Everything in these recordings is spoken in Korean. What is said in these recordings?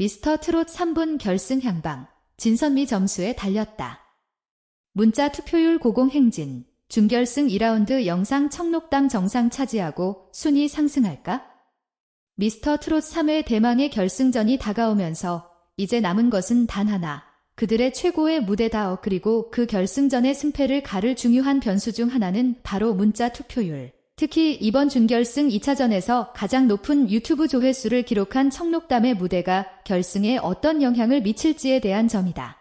미스터 트롯 3분 결승 향방, 진선미 점수에 달렸다. 문자 투표율 고공 행진, 준결승 2라운드 영상 청록담 정상 차지하고 순위 상승할까? 미스터 트롯 3회 대망의 결승전이 다가오면서 이제 남은 것은 단 하나. 그들의 최고의 무대다. 그리고 그 결승전의 승패를 가를 중요한 변수 중 하나는 바로 문자 투표율. 특히 이번 준결승 2차전에서 가장 높은 유튜브 조회수를 기록한 청록담의 무대가 결승에 어떤 영향을 미칠지에 대한 점이다.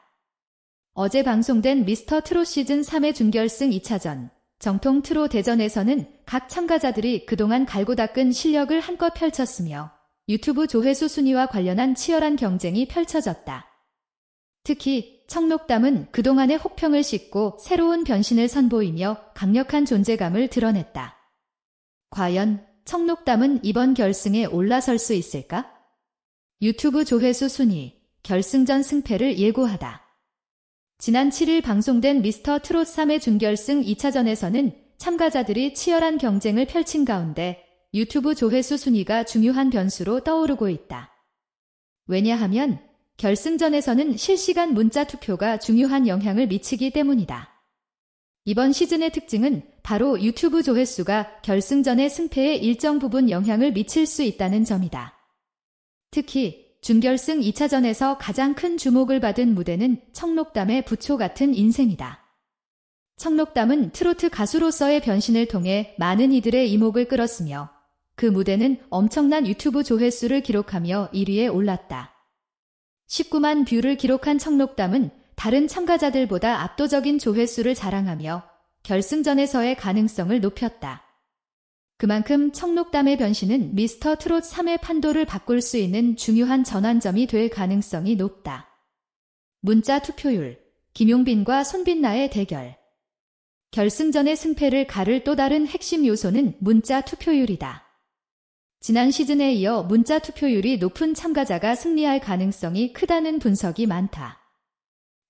어제 방송된 미스터 트롯 시즌 3의 준결승 2차전 정통 트로 대전에서는 각 참가자들이 그동안 갈고 닦은 실력을 한껏 펼쳤으며 유튜브 조회수 순위와 관련한 치열한 경쟁이 펼쳐졌다. 특히 청록담은 그동안의 혹평을 씻고 새로운 변신을 선보이며 강력한 존재감을 드러냈다. 과연 청록담은 이번 결승에 올라설 수 있을까? 유튜브 조회수 순위, 결승전 승패를 예고하다. 지난 7일 방송된 미스터 트롯 3의 준결승 2차전에서는 참가자들이 치열한 경쟁을 펼친 가운데 유튜브 조회수 순위가 중요한 변수로 떠오르고 있다. 왜냐하면 결승전에서는 실시간 문자 투표가 중요한 영향을 미치기 때문이다. 이번 시즌의 특징은 바로 유튜브 조회수가 결승전의 승패에 일정 부분 영향을 미칠 수 있다는 점이다. 특히 준결승 2차전에서 가장 큰 주목을 받은 무대는 청록담의 부초 같은 인생이다. 청록담은 트로트 가수로서의 변신을 통해 많은 이들의 이목을 끌었으며 그 무대는 엄청난 유튜브 조회수를 기록하며 1위에 올랐다. 19만 뷰를 기록한 청록담은 다른 참가자들보다 압도적인 조회수를 자랑하며 결승전에서의 가능성을 높였다. 그만큼 청록담의 변신은 미스터 트롯 3의 판도를 바꿀 수 있는 중요한 전환점이 될 가능성이 높다. 문자 투표율, 김용빈과 손빛나의 대결. 결승전의 승패를 가를 또 다른 핵심 요소는 문자 투표율이다. 지난 시즌에 이어 문자 투표율이 높은 참가자가 승리할 가능성이 크다는 분석이 많다.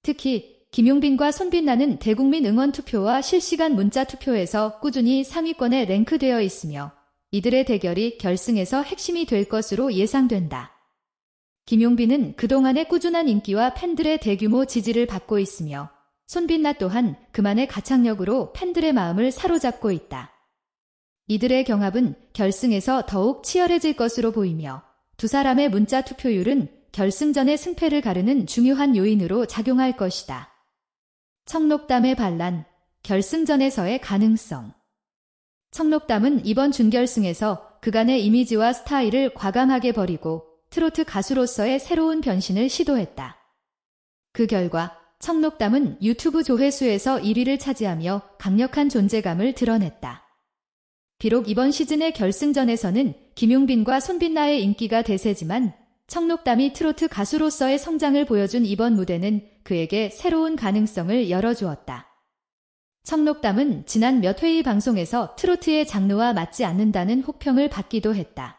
특히 김용빈과 손빛나는 대국민 응원 투표와 실시간 문자 투표에서 꾸준히 상위권에 랭크되어 있으며 이들의 대결이 결승에서 핵심이 될 것으로 예상된다. 김용빈은 그동안의 꾸준한 인기와 팬들의 대규모 지지를 받고 있으며 손빛나 또한 그만의 가창력으로 팬들의 마음을 사로잡고 있다. 이들의 경합은 결승에서 더욱 치열해질 것으로 보이며 두 사람의 문자 투표율은 결승전의 승패를 가르는 중요한 요인으로 작용할 것이다. 청록담의 반란, 결승전에서의 가능성. 청록담은 이번 준결승에서 그간의 이미지와 스타일을 과감하게 버리고 트로트 가수로서의 새로운 변신을 시도했다. 그 결과 청록담은 유튜브 조회수에서 1위를 차지하며 강력한 존재감을 드러냈다. 비록 이번 시즌의 결승전에서는 김용빈과 손빛나의 인기가 대세지만 청록담이 트로트 가수로서의 성장을 보여준 이번 무대는 그에게 새로운 가능성을 열어주었다. 청록담은 지난 몇 회의 방송에서 트로트의 장르와 맞지 않는다는 혹평을 받기도 했다.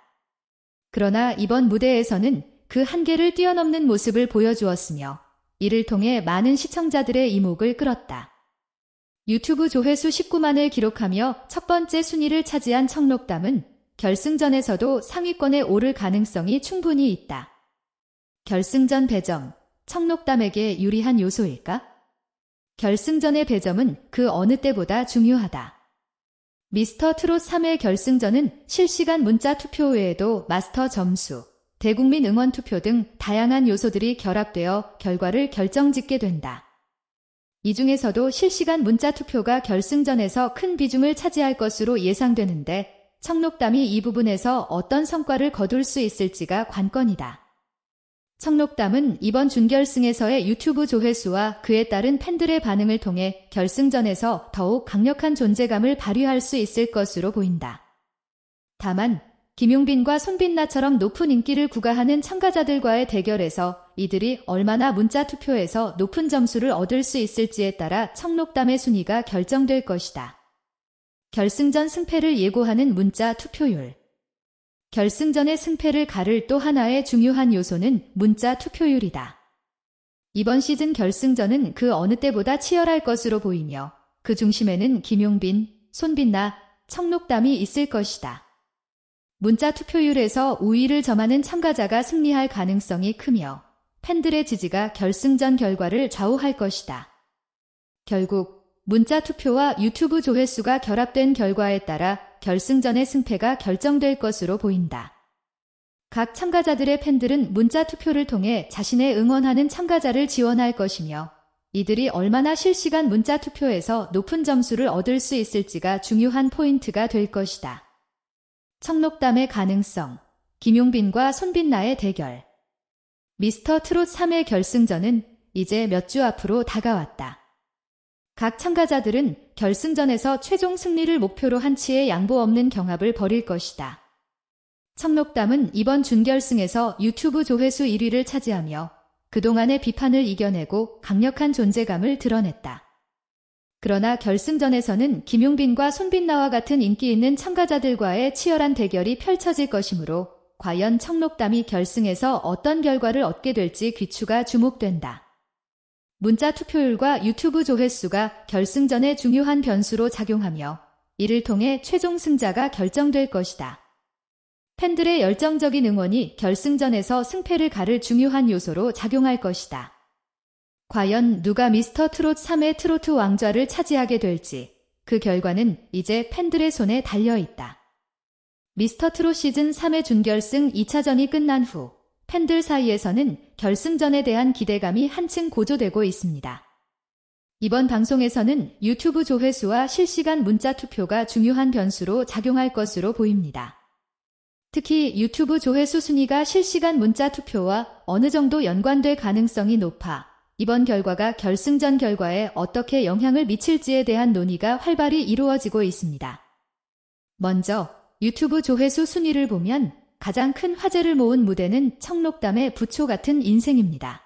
그러나 이번 무대에서는 그 한계를 뛰어넘는 모습을 보여주었으며 이를 통해 많은 시청자들의 이목을 끌었다. 유튜브 조회수 19만을 기록하며 첫 번째 순위를 차지한 청록담은 결승전에서도 상위권에 오를 가능성이 충분히 있다. 결승전 배점, 청록담에게 유리한 요소일까? 결승전의 배점은 그 어느 때보다 중요하다. 미스터 트롯 3회 결승전은 실시간 문자 투표 외에도 마스터 점수, 대국민 응원 투표 등 다양한 요소들이 결합되어 결과를 결정짓게 된다. 이 중에서도 실시간 문자 투표가 결승전에서 큰 비중을 차지할 것으로 예상되는데 청록담이 이 부분에서 어떤 성과를 거둘 수 있을지가 관건이다. 청록담은 이번 준결승에서의 유튜브 조회수와 그에 따른 팬들의 반응을 통해 결승전에서 더욱 강력한 존재감을 발휘할 수 있을 것으로 보인다. 다만 김용빈과 손빛나처럼 높은 인기를 구가하는 참가자들과의 대결에서 이들이 얼마나 문자 투표에서 높은 점수를 얻을 수 있을지에 따라 청록담의 순위가 결정될 것이다. 결승전 승패를 예고하는 문자 투표율. 결승전의 승패를 가를 또 하나의 중요한 요소는 문자 투표율이다. 이번 시즌 결승전은 그 어느 때보다 치열할 것으로 보이며 그 중심에는 김용빈, 손빛나, 청록담이 있을 것이다. 문자 투표율에서 우위를 점하는 참가자가 승리할 가능성이 크며 팬들의 지지가 결승전 결과를 좌우할 것이다. 결국 문자 투표와 유튜브 조회수가 결합된 결과에 따라 결승전의 승패가 결정될 것으로 보인다. 각 참가자들의 팬들은 문자 투표를 통해 자신의 응원하는 참가자를 지원할 것이며 이들이 얼마나 실시간 문자 투표에서 높은 점수를 얻을 수 있을지가 중요한 포인트가 될 것이다. 청록담의 가능성 김용빈과 손빛나의 대결 미스터 트롯 3의 결승전은 이제 몇 주 앞으로 다가왔다. 각 참가자들은 결승전에서 최종 승리를 목표로 한치의 양보 없는 경합을 벌일 것이다. 청록담은 이번 준결승에서 유튜브 조회수 1위를 차지하며 그동안의 비판을 이겨내고 강력한 존재감을 드러냈다. 그러나 결승전에서는 김용빈과 손빛나와 같은 인기 있는 참가자들과의 치열한 대결이 펼쳐질 것이므로 과연 청록담이 결승에서 어떤 결과를 얻게 될지 귀추가 주목된다. 문자 투표율과 유튜브 조회수가 결승전에 중요한 변수로 작용하며 이를 통해 최종 승자가 결정될 것이다. 팬들의 열정적인 응원이 결승전에서 승패를 가를 중요한 요소로 작용할 것이다. 과연 누가 미스터 트롯 3의 트로트 왕좌를 차지하게 될지 그 결과는 이제 팬들의 손에 달려 있다. 미스터 트롯 시즌 3의 준결승 2차전이 끝난 후 팬들 사이에서는 결승전에 대한 기대감이 한층 고조되고 있습니다. 이번 방송에서는 유튜브 조회수와 실시간 문자 투표가 중요한 변수로 작용할 것으로 보입니다. 특히 유튜브 조회수 순위가 실시간 문자 투표와 어느 정도 연관될 가능성이 높아 이번 결과가 결승전 결과에 어떻게 영향을 미칠지에 대한 논의가 활발히 이루어지고 있습니다. 먼저 유튜브 조회수 순위를 보면 가장 큰 화제를 모은 무대는 청록담의 부초 같은 인생입니다.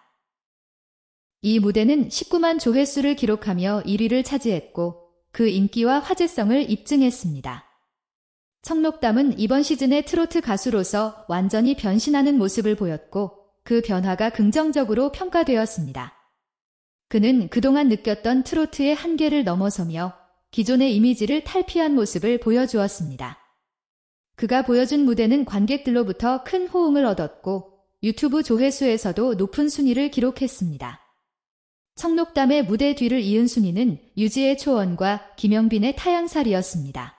이 무대는 19만 조회수를 기록하며 1위를 차지했고 그 인기와 화제성을 입증했습니다. 청록담은 이번 시즌의 트로트 가수로서 완전히 변신하는 모습을 보였고 그 변화가 긍정적으로 평가되었습니다. 그는 그동안 느꼈던 트로트의 한계를 넘어서며 기존의 이미지를 탈피한 모습을 보여주었습니다. 그가 보여준 무대는 관객들로부터 큰 호응을 얻었고 유튜브 조회수에서도 높은 순위를 기록했습니다. 청록담의 무대 뒤를 이은 순위는 유지의 초원과 김영빈의 타양살이었습니다.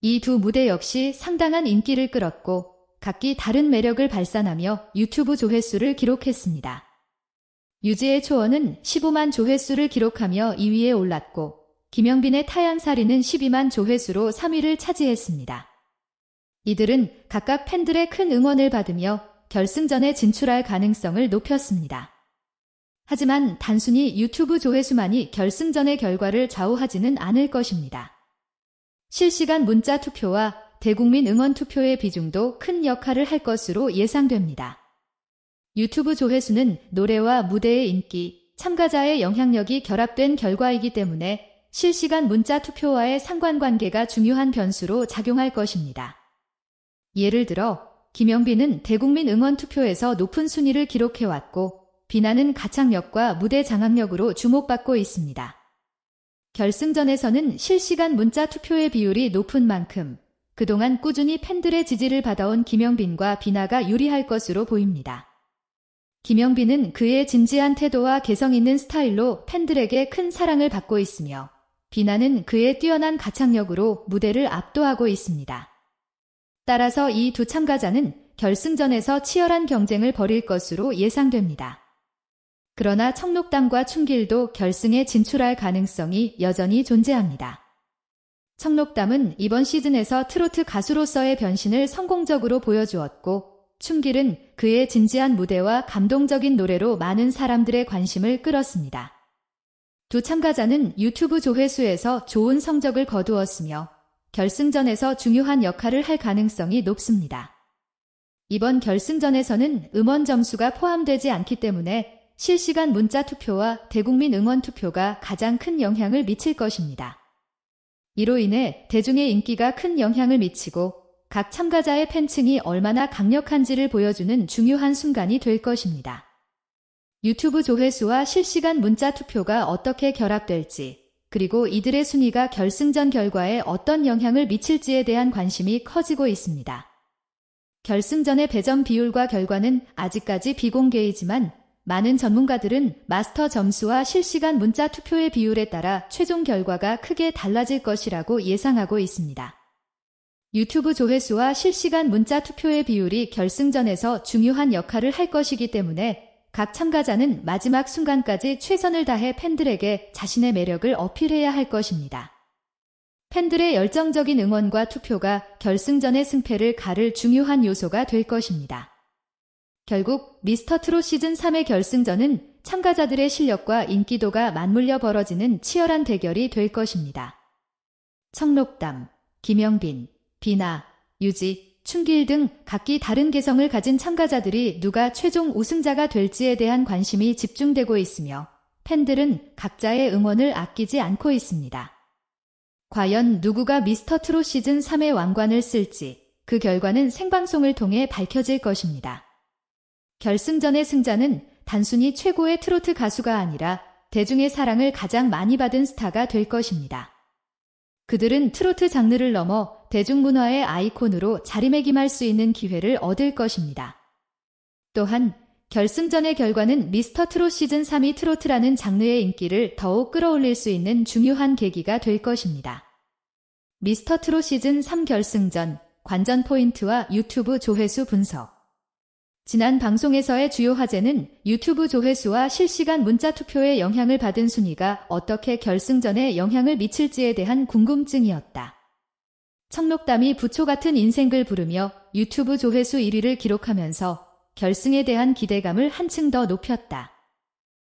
이 두 무대 역시 상당한 인기를 끌었고 각기 다른 매력을 발산하며 유튜브 조회수를 기록했습니다. 유지의 초원은 15만 조회수를 기록하며 2위에 올랐고 김영빈의 타양살이는 12만 조회수로 3위를 차지했습니다. 이들은 각각 팬들의 큰 응원을 받으며 결승전에 진출할 가능성을 높였습니다. 하지만 단순히 유튜브 조회수만이 결승전의 결과를 좌우하지는 않을 것입니다. 실시간 문자 투표와 대국민 응원 투표의 비중도 큰 역할을 할 것으로 예상됩니다. 유튜브 조회수는 노래와 무대의 인기, 참가자의 영향력이 결합된 결과이기 때문에 실시간 문자 투표와의 상관관계가 중요한 변수로 작용할 것입니다. 예를 들어 김영빈은 대국민 응원 투표에서 높은 순위를 기록해왔고 비나는 가창력과 무대 장악력으로 주목받고 있습니다. 결승전에서는 실시간 문자 투표의 비율이 높은 만큼 그동안 꾸준히 팬들의 지지를 받아온 김영빈과 비나가 유리할 것으로 보입니다. 김영빈은 그의 진지한 태도와 개성 있는 스타일로 팬들에게 큰 사랑을 받고 있으며 비나는 그의 뛰어난 가창력으로 무대를 압도하고 있습니다. 따라서 이 두 참가자는 결승전에서 치열한 경쟁을 벌일 것으로 예상됩니다. 그러나 청록담과 춘길도 결승에 진출할 가능성이 여전히 존재합니다. 청록담은 이번 시즌에서 트로트 가수로서의 변신을 성공적으로 보여주었고 춘길은 그의 진지한 무대와 감동적인 노래로 많은 사람들의 관심을 끌었습니다. 두 참가자는 유튜브 조회수에서 좋은 성적을 거두었으며 결승전에서 중요한 역할을 할 가능성이 높습니다. 이번 결승전에서는 음원 점수가 포함되지 않기 때문에 실시간 문자 투표와 대국민 응원 투표가 가장 큰 영향을 미칠 것입니다. 이로 인해 대중의 인기가 큰 영향을 미치고 각 참가자의 팬층이 얼마나 강력한지를 보여주는 중요한 순간이 될 것입니다. 유튜브 조회수와 실시간 문자 투표가 어떻게 결합될지, 그리고 이들의 순위가 결승전 결과에 어떤 영향을 미칠지에 대한 관심이 커지고 있습니다. 결승전의 배점 비율과 결과는 아직까지 비공개이지만 많은 전문가들은 마스터 점수와 실시간 문자 투표의 비율에 따라 최종 결과가 크게 달라질 것이라고 예상하고 있습니다. 유튜브 조회수와 실시간 문자 투표의 비율이 결승전에서 중요한 역할을 할 것이기 때문에 각 참가자는 마지막 순간까지 최선을 다해 팬들에게 자신의 매력을 어필해야 할 것입니다. 팬들의 열정적인 응원과 투표가 결승전의 승패를 가를 중요한 요소가 될 것입니다. 결국 미스터 트롯 시즌 3의 결승전은 참가자들의 실력과 인기도가 맞물려 벌어지는 치열한 대결이 될 것입니다. 청록담, 김영빈, 비나, 유지, 춘길 등 각기 다른 개성을 가진 참가자들이 누가 최종 우승자가 될지에 대한 관심이 집중되고 있으며 팬들은 각자의 응원을 아끼지 않고 있습니다. 과연 누구가 미스터 트롯 시즌 3의 왕관을 쓸지 그 결과는 생방송을 통해 밝혀질 것입니다. 결승전의 승자는 단순히 최고의 트로트 가수가 아니라 대중의 사랑을 가장 많이 받은 스타가 될 것입니다. 그들은 트로트 장르를 넘어 대중문화의 아이콘으로 자리매김할 수 있는 기회를 얻을 것입니다. 또한 결승전의 결과는 미스터 트롯 시즌 3이 트로트라는 장르의 인기를 더욱 끌어올릴 수 있는 중요한 계기가 될 것입니다. 미스터 트롯 시즌 3 결승전 관전 포인트와 유튜브 조회수 분석 지난 방송에서의 주요 화제는 유튜브 조회수와 실시간 문자 투표의 영향을 받은 순위가 어떻게 결승전에 영향을 미칠지에 대한 궁금증이었다. 청록담이 부초 같은 인생글 부르며 유튜브 조회수 1위를 기록하면서 결승에 대한 기대감을 한층 더 높였다.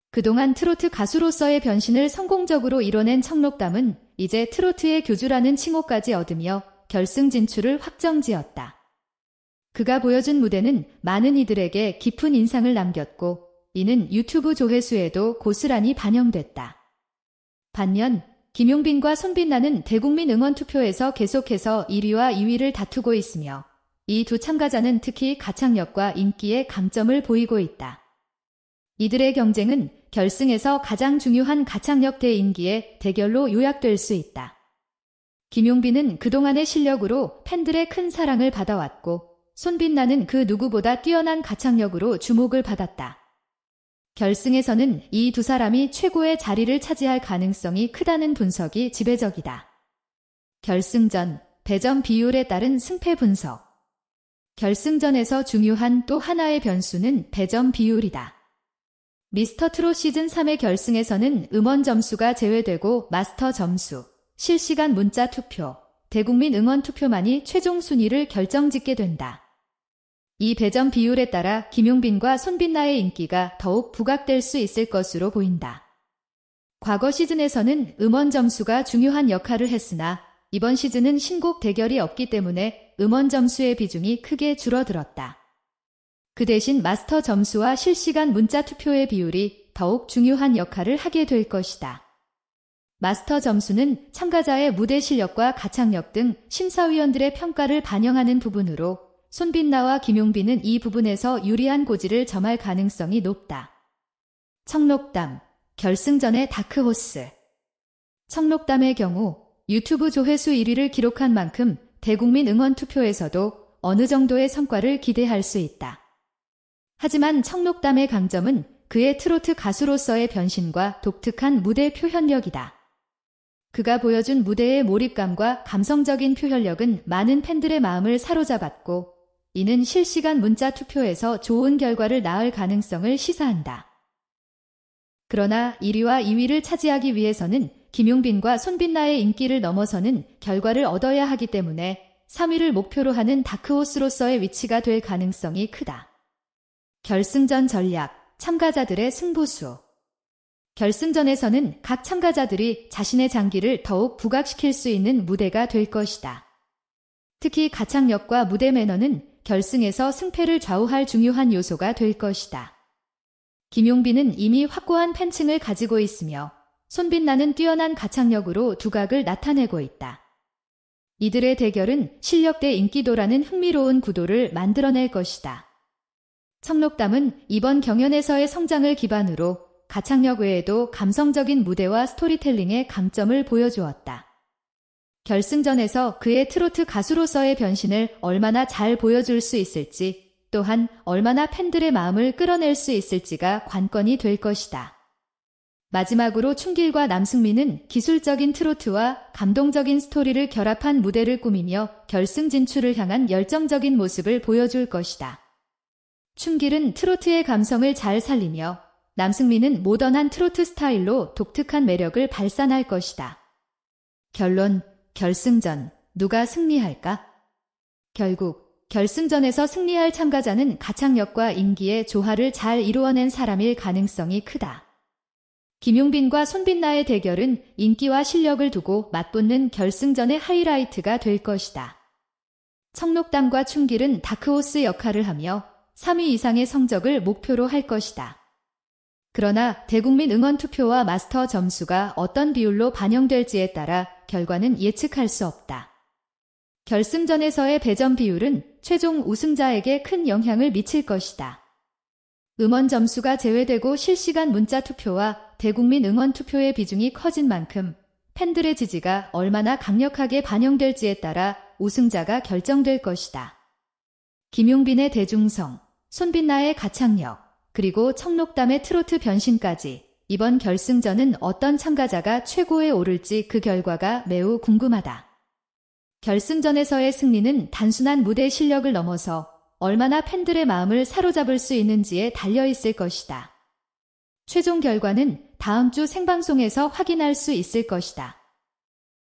그동안 트로트 가수로서의 변신을 성공적으로 이뤄낸 청록담은 이제 트로트의 교주라는 칭호까지 얻으며 결승 진출을 확정지었다. 그가 보여준 무대는 많은 이들에게 깊은 인상을 남겼고 이는 유튜브 조회수에도 고스란히 반영됐다. 반면 김용빈과 손빛나는 대국민 응원 투표에서 계속해서 1위와 2위를 다투고 있으며 이 두 참가자는 특히 가창력과 인기에 강점을 보이고 있다. 이들의 경쟁은 결승에서 가장 중요한 가창력 대 인기의 대결로 요약될 수 있다. 김용빈은 그동안의 실력으로 팬들의 큰 사랑을 받아왔고 손빛나는 그 누구보다 뛰어난 가창력으로 주목을 받았다. 결승에서는 이 두 사람이 최고의 자리를 차지할 가능성이 크다는 분석이 지배적이다. 결승전, 배점 비율에 따른 승패 분석. 결승전에서 중요한 또 하나의 변수는 배점 비율이다. 미스터 트롯 시즌 3의 결승에서는 음원 점수가 제외되고 마스터 점수, 실시간 문자 투표, 대국민 응원 투표만이 최종 순위를 결정짓게 된다. 이 배점 비율에 따라 김용빈과 손빛나의 인기가 더욱 부각될 수 있을 것으로 보인다. 과거 시즌에서는 음원 점수가 중요한 역할을 했으나 이번 시즌은 신곡 대결이 없기 때문에 음원 점수의 비중이 크게 줄어들었다. 그 대신 마스터 점수와 실시간 문자 투표의 비율이 더욱 중요한 역할을 하게 될 것이다. 마스터 점수는 참가자의 무대 실력과 가창력 등 심사위원들의 평가를 반영하는 부분으로 손빛나와 김용빈은 이 부분에서 유리한 고지를 점할 가능성이 높다. 청록담, 결승전의 다크호스. 청록담의 경우 유튜브 조회수 1위를 기록한 만큼 대국민 응원 투표에서도 어느 정도의 성과를 기대할 수 있다. 하지만 청록담의 강점은 그의 트로트 가수로서의 변신과 독특한 무대 표현력이다. 그가 보여준 무대의 몰입감과 감성적인 표현력은 많은 팬들의 마음을 사로잡았고 이는 실시간 문자 투표에서 좋은 결과를 낳을 가능성을 시사한다. 그러나 1위와 2위를 차지하기 위해서는 김용빈과 손빛나의 인기를 넘어서는 결과를 얻어야 하기 때문에 3위를 목표로 하는 다크호스로서의 위치가 될 가능성이 크다. 결승전 전략, 참가자들의 승부수. 결승전에서는 각 참가자들이 자신의 장기를 더욱 부각시킬 수 있는 무대가 될 것이다. 특히 가창력과 무대 매너는 결승에서 승패를 좌우할 중요한 요소가 될 것이다. 김용빈은 이미 확고한 팬층을 가지고 있으며 손빛나는 뛰어난 가창력으로 두각을 나타내고 있다. 이들의 대결은 실력 대 인기도라는 흥미로운 구도를 만들어낼 것이다. 청록담은 이번 경연에서의 성장을 기반으로 가창력 외에도 감성적인 무대와 스토리텔링의 강점을 보여주었다. 결승전에서 그의 트로트 가수로서의 변신을 얼마나 잘 보여줄 수 있을지, 또한 얼마나 팬들의 마음을 끌어낼 수 있을지가 관건이 될 것이다. 마지막으로 춘길과 남승민은 기술적인 트로트와 감동적인 스토리를 결합한 무대를 꾸미며 결승 진출을 향한 열정적인 모습을 보여줄 것이다. 춘길은 트로트의 감성을 잘 살리며 남승민은 모던한 트로트 스타일로 독특한 매력을 발산할 것이다. 결론, 결승전, 누가 승리할까? 결국, 결승전에서 승리할 참가자는 가창력과 인기의 조화를 잘 이루어낸 사람일 가능성이 크다. 김용빈과 손빛나의 대결은 인기와 실력을 두고 맞붙는 결승전의 하이라이트가 될 것이다. 청록담과 춘길은 다크호스 역할을 하며 3위 이상의 성적을 목표로 할 것이다. 그러나 대국민 응원 투표와 마스터 점수가 어떤 비율로 반영될지에 따라 결과는 예측할 수 없다. 결승전에서의 배점 비율은 최종 우승자에게 큰 영향을 미칠 것이다. 음원 점수가 제외되고 실시간 문자 투표와 대국민 응원 투표의 비중이 커진 만큼 팬들의 지지가 얼마나 강력하게 반영될지에 따라 우승자가 결정될 것이다. 김용빈의 대중성, 손빛나의 가창력, 그리고 청록담의 트로트 변신까지 이번 결승전은 어떤 참가자가 최고에 오를지 그 결과가 매우 궁금하다. 결승전에서의 승리는 단순한 무대 실력을 넘어서 얼마나 팬들의 마음을 사로잡을 수 있는지에 달려 있을 것이다. 최종 결과는 다음 주 생방송에서 확인할 수 있을 것이다.